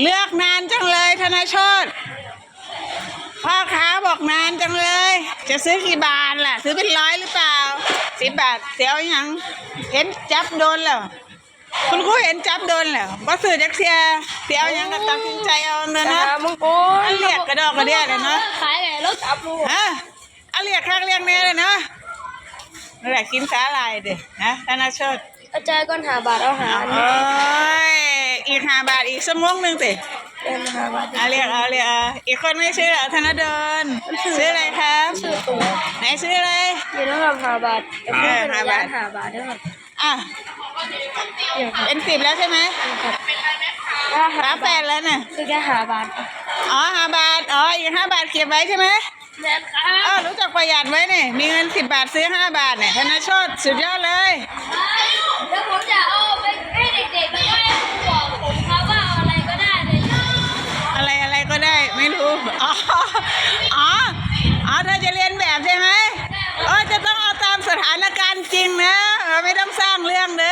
เลือกนานจังเลยธนโชตพ่อค้าบอกนานจังเลย จะซื้อกี่บาทล่ะ ซื้อเป็นร้อยหรือเปล่าสิบบาทเสียวยัง เห็นจับโดนแล้วคุณครูเห็นจับโดนแล้วบ่ซื้อจักเสียเสียวยังก็ตัดสินใจเอาเนอะหาเนาะมึงโกนอันเรียกกระดอกกระเดียเลยเนาะขายไงแล้วจับลูกฮะอันเรียกข้างเรียกแน่เลยเนาะนั่นแหละกินสาลายเด้ฮะธนโชตอาจารย์ก้อนหาบาทเอาหาอันโอ้นี้ยอีก ห้าบาทอีกสมงหนึ่งสิเป็นหาบาทเอาเรียกเอาเรียกเอาอีกคนไม่ชื่อเหรอธนดลซื้ออะไรครับชื่อตู่ไหนซื้ออะไรอยู่นะครับหาบาทแต่พูดเป็นหาระบาทยะหาบาทด้วยครับอะเนี่ยครับเป็นสิบแล้วใช่ไหมถ้าหาสามแปบาทดแล้วน่ะคือแค่หาบาทครับอ๋อห้าบาทอ๋ออีกห้าบาทเก็บไว้ใช่ไหมแม่นครัเออบรู้จักประหยัดไว้เนี่ยมีเงินสิบบาทซื้อห้าบาทเนี่ยธนโชตสุดยอดเลย ไม่รู้ อ๋อ อ๋ออ๋อเธอจะเรียนแบบใช่ไหมเออจะต้องเอาตามสถานการณ์จริงนะ ไม่ต้องสร้างเรื่องเด้